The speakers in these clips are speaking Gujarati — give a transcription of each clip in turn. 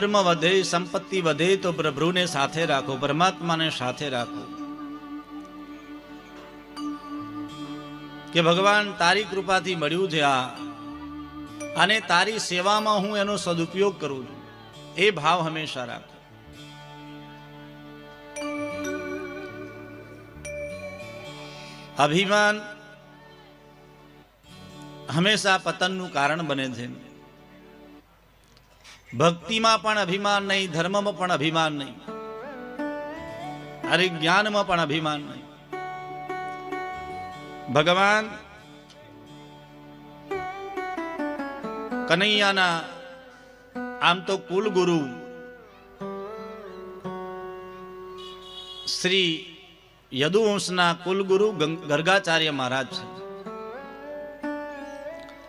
ધર્મ વધે, સંપત્તિ વધે તો પ્રભુને સાથે રાખો, પરમાત્માને સાથે રાખો. કે ભગવાન, તારી કૃપાથી મળ્યું છે આ. અને તારી સેવામાં હું એનો સદુપયોગ કરું છું. એ ભાવ હંમેશા રાખો. અભિમાન હંમેશા પતનનું કારણ બને છે. ભક્તિમાં પણ અભિમાન નહીં, ધર્મમાં પણ અભિમાન નહીં. અરે જ્ઞાનમાં પણ અભિમાન નહીં. ભગવાન કનૈયાના આમ તો કુલગુરુ શ્રી યદુવંશના કુલગુરુ ગર્ગાચાર્ય મહારાજ છે.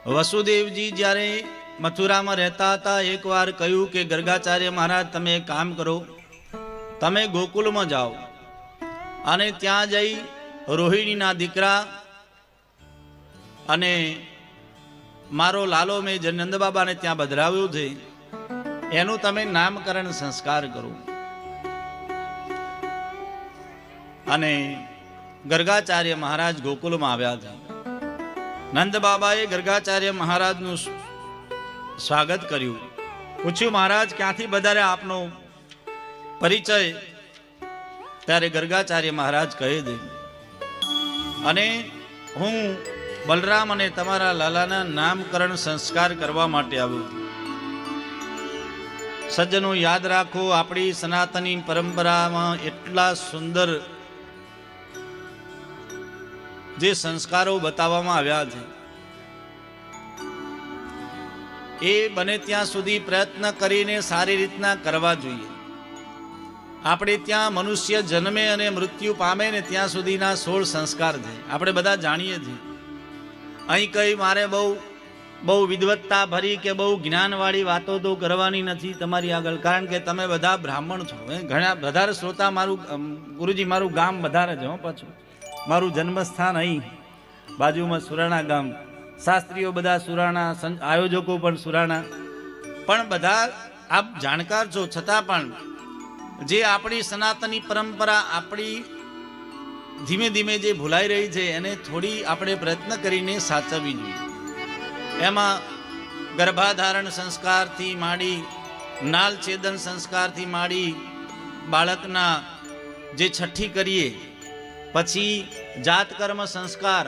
વસુદેવજી જ્યારે મથુરામાં રહેતા હતા, એકવાર કહ્યું કે, ગર્ગાચાર્ય મહારાજ, તમે કામ કરો. તમે ગોકુલમાં જાઓ. અને ત્યાં જઈ રોહિણીના દીકરા અને મારો લાલો મેં જે નંદબાબાને ત્યાં બદરાવ્યો છે, એનું તમે નામકરણ સંસ્કાર કરો. અને ગર્ગાચાર્ય મહારાજ ગોકુલમાં આવ્યા હતા. નંદ બાબાએ ગર્ગાચાર્ય મહારાજનું સ્વાગત કર્યું. પૂછ્યું, મહારાજ, ક્યાંથી વધારે આપનો પરિચય? ત્યારે ગર્ગાચાર્ય મહારાજ કહે છે અને હું બલરામ અને તમારા લાલાના નામકરણ સંસ્કાર કરવા માટે આવ્યો. સજ્જનો, યાદ રાખો, આપણી સનાતની પરંપરામાં એટલા સુંદર જે સંસ્કારો બતાવવામાં આવ્યા છે. એ બને ત્યાં સુધી પ્રયત્ન કરીને સારી રીતના કરવા જોઈએ. આપણે ત્યાં મનુષ્ય જન્મે અને મૃત્યુ પામે ને ત્યાં સુધીના સોળ સંસ્કાર છે. આપણે બધા જાણીએ છીએ. અહીં કઈ મારે બહુ બહુ વિદવત્તા ભરી કે બહુ જ્ઞાનવાળી વાતો તો કરવાની નથી તમારી આગળ. કારણ કે તમે બધા બ્રાહ્મણ છો, હે? ઘણા, વધારે શ્રોતા મારું ગુરુજી મારું ગામ વધારે છે હો પાછું. મારું જન્મસ્થાન અહીં, બાજુમાં સુરાણા ગામ. શાસ્ત્રીઓ બધા સુરાણા આયોજકો પણ સુરાણા. પણ બધા આપ જાણકાર છો, છતાં પણ જે આપણી સનાતની પરંપરા આપણી ધીમે ધીમે જે ભૂલાઈ રહી છે, એને થોડી આપણે પ્રયત્ન કરીને સાચવવી જોઈએ. એમાં ગર્ભાધારણ સંસ્કારથી માંડી, નાલ છેદન સંસ્કારથી માંડી, બાળકના જે છઠ્ઠી કરીએ, પછી જાતકર્મ સંસ્કાર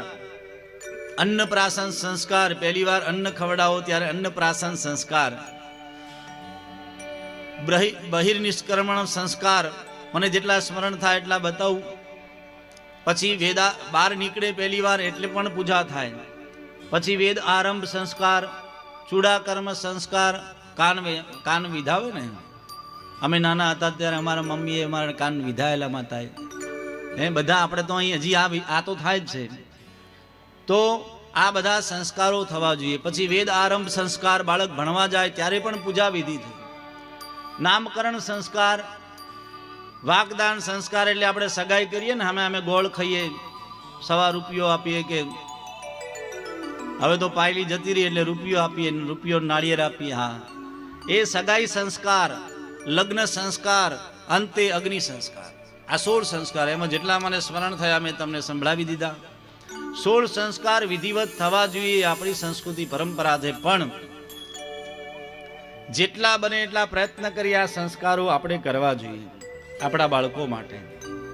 અન્નપ્રાશન સંસ્કાર. પહેલી વાર અન્ન ખવડાવો ત્યારે અન્નપ્રાશન સંસ્કાર. બહિર બહિર્નિષ્કર્મણ સંસ્કાર. મને જેટલા સ્મરણ થાય એટલા બતાવું. પછી વેદા બહાર નીકળે પહેલી વાર એટલે પણ પૂજા થાય. પછી વેદ આરંભ સંસ્કાર, ચૂડાકર્મ સંસ્કાર, કાન કાન વિધાવે ને? અમે નાના હતા ત્યારે અમારા મમ્મીએ અમારા કાન વિધાયેલા માતાએ. એ બધા આપણે તો અહીં હજી આ તો થાય જ છે. તો આ બધા સંસ્કારો થવા જોઈએ. પછી વેદ આરંભ સંસ્કાર બાળક ભણવા જાય ત્યારે પણ પૂજા વિધિ થઈ. નામકરણ સંસ્કાર, વાગદાન સંસ્કાર એટલે આપણે સગાઈ કરીએ ને અમે અમે ગોળ ખાઈએ, સવા રૂપિયો આપીએ કે હવે તો પાયલી જતી રહી એટલે રૂપિયો આપીએ રૂપિયો નાળિયેર આપીએ, હા. એ સગાઈ સંસ્કાર, લગ્ન સંસ્કાર, અંતે અગ્નિ સંસ્કાર. આ સોળ સંસ્કાર, એમાં જેટલા મને સ્મરણ થયા મેં તમને સંભળાવી દીધા. સોળ સંસ્કાર વિધિવત થવા જોઈએ આપણી સંસ્કૃતિ પરંપરા છે. પણ જેટલા બને એટલા પ્રયત્ન કરી આ સંસ્કારો આપણે કરવા જોઈએ આપણા બાળકો માટે.